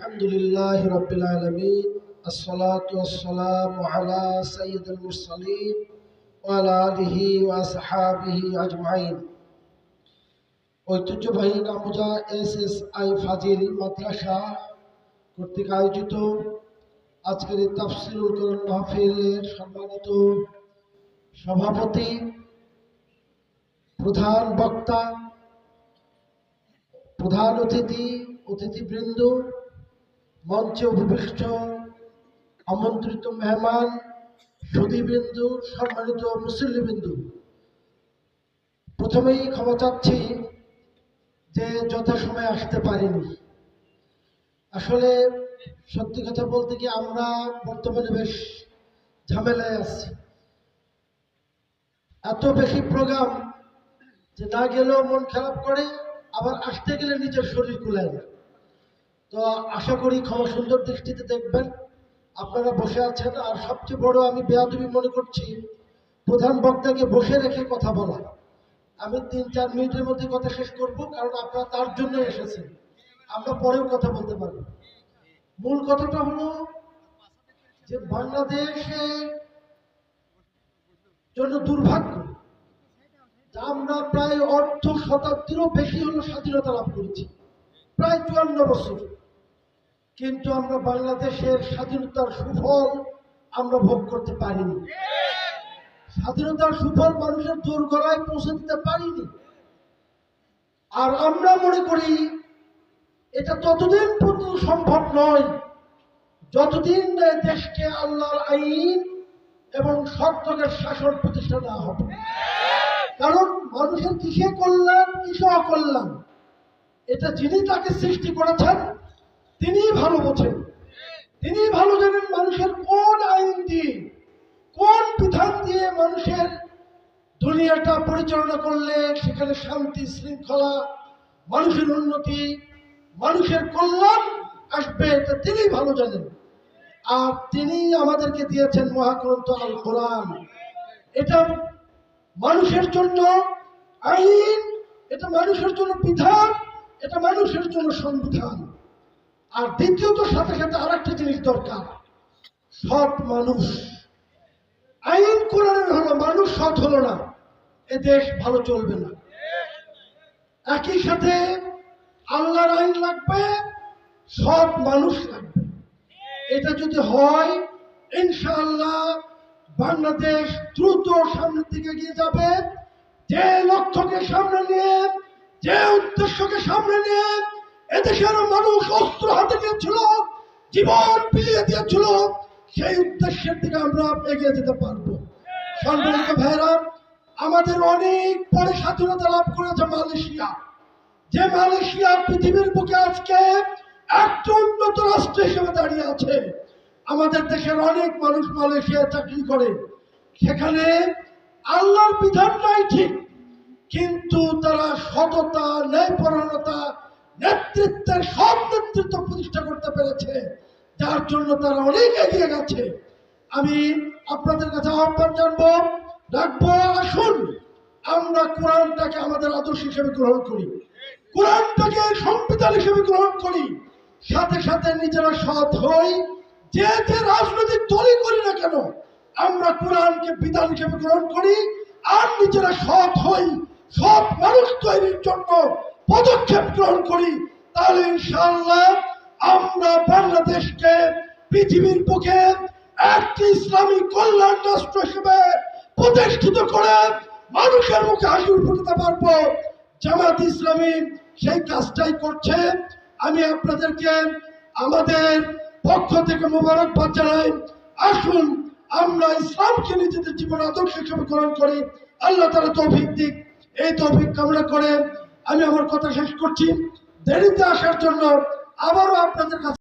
আলহামদুলিল্লাহ রবিল আলমিন আসসালাতাম আলা সঈদুল মুরসালিম ওয়ালাহি ওয়াসহাবিহি আজমাইন। ঐতিহ্যবাহী নামুজা এস এস আই ফাজিল মাদ্রাসা কর্তৃক আয়োজিত আজকের এই তাফসিরুল করণ মাহফিলের সম্মানিত সভাপতি, প্রধান বক্তা, প্রধান অতিথি, অতিথিবৃন্দ মঞ্চে অভিষ্ট আমন্ত্রিত মেহমান সুদীবৃন্দ সম্মানিত মুসল্লিবৃন্দ। প্রথমেই ক্ষমা চাচ্ছি যে যথাসময়ে আসতে পারিনি। আসলে সত্যি কথা বলতে কি আমরা বর্তমানে বেশ ঝামেলায় আছি। এত বেশি প্রোগ্রাম যে না গেলেও মন খারাপ করে, আবার আসতে গেলে নিজের শরীর কুলায় না। তো আশা করি ক্ষমা সুন্দর দৃষ্টিতে দেখবেন। আপনারা বসে আছেন, আর সবচেয়ে বড় আমি বেয়াদবি মনে করছি, প্রধান বক্তাকে বসে রেখে কথা বলা। আমি তিন চার মিনিটের মধ্যে কথা শেষ করব, কারণ আপনারা তার জন্য এসেছেন। আমরা পরেও কথা বলতে পারব। মূল কথাটা হলো যে বাংলাদেশে জন্য দুর্ভাগ্য, যা আমরা প্রায় অর্ধ শতাব্দীরও বেশি হলো স্বাধীনতা লাভ করেছি। প্রায় চুয়ান্ন বছর। কিন্তু আমরা বাংলাদেশের স্বাধীনতার সুফল আমরা ভোগ করতে পারিনি। স্বাধীনতার সুফল মানুষের দূর গলায় পৌঁছে দিতে পারিনি। আর আমরা মনে করি এটা ততদিন পর্যন্ত সম্ভব নয় যতদিন দেশকে আল্লাহর আইন এবং সত্যকের শাসন প্রতিষ্ঠা দেওয়া হবে। কারণ মানুষের কিসে কল্যাণ, কিসে অকল্যাণ? এটা যিনি তাকে সৃষ্টি করেছেন তিনি ভালো বোঝেন তিনি ভালো জানেন মানুষের কোন আইন দিয়ে, কোন বিধান দিয়ে মানুষের দুনিয়াটা পরিচালনা করলে সেখানে শান্তি, শৃঙ্খলা, মানুষের উন্নতি, মানুষের কল্যাণ আসবে, এটা তিনি ভালো জানেন। আর তিনি আমাদেরকে দিয়েছেন মহাগ্রন্থ আল কোরআন। এটা মানুষের জন্য আইন, এটা মানুষের জন্য বিধান, এটা মানুষের জন্য সংবিধান। আর দ্বিতীয়ত সাথে সাথে আর একটা জিনিস দরকার। সৎ মানুষ। আইন কোরআনের হলো মানুষ সৎ হলো না। এ দেশ ভালো চলবে না। একই সাথে আল্লাহর আইন লাগবে, সৎ মানুষ লাগবে। এটা যদি হয়, ইনশাআল্লাহ বাংলাদেশ দ্রুত সামনের দিকে এগিয়ে যাবে। যে লক্ষ্যকে সামনে নিয়ে, যে উদ্দেশ্যকে সামনে নিয়ে এদেশের মানুষ অস্ত্র হাতে নিয়েছিল, জীবন পিলিয়ে দিয়েছিল। সেই উদ্দেশ্যের দিকে আমরা এগিয়ে যেতে পারব। সম্মানিত ভাইরা আমাদের অনেক পরে স্বাধীনতা লাভ করেছে মালয়েশিয়া। যে মালয়েশিয়া পৃথিবীর বুকে আজকে একটা উন্নত রাষ্ট্র হিসেবে দাঁড়িয়ে আছে। আমাদের দেশের অনেক মানুষ মালয়েশিয়া চাকরি করে। সেখানে আল্লাহর বিধান নাই ঠিক, কিন্তু তারা সততা, ন্যায়পরায়ণতা নেতৃত্বের সব নেতৃত্ব প্রতিষ্ঠা করতে পেরেছে। যার জন্য তারা অনেক এগিয়ে গেছে। আমি আপনাদের কাছে আহ্বান জানব ডাকবো আসুন, আমরা কোরআনটাকে আমাদের আদর্শ হিসেবে গ্রহণ করি। কোরআনটাকে সংবিধান হিসেবে গ্রহণ করি। সাথে সাথে নিজেরা সৎ হই, যে যে রাজনৈতিক দলই করি না কেন, আমরা কোরআনকে বিধান হিসেবে গ্রহণ করি। আর নিজেরা সৎ হই, সৎ মানুষ তৈরির জন্য পদক্ষেপ গ্রহণ করি, তাহলে ইনশাআল্লাহ আমরা বাংলাদেশকে পৃথিবীর বুকে একটি ইসলামী কল্যাণ রাষ্ট্র হিসেবে প্রতিষ্ঠিত করে মানুষের মুখে হাসি ফুটাতে পারব। জামাত ইসলামী সেই কাজটাই করছে। আমি আপনাদেরকে আমাদের পক্ষ থেকে মোবারকবাদ জানাই। আসুন, আমরা ইসলামকে নিজেদের জীবন আদর্শ হিসেবে গ্রহণ করি। আল্লাহ তারা তৌফিক দিক। এই তৌফিক কামনা করে আমি আমার কথা শেষ করছি। দেরিতে আসার জন্য আবারও আপনাদের কাছে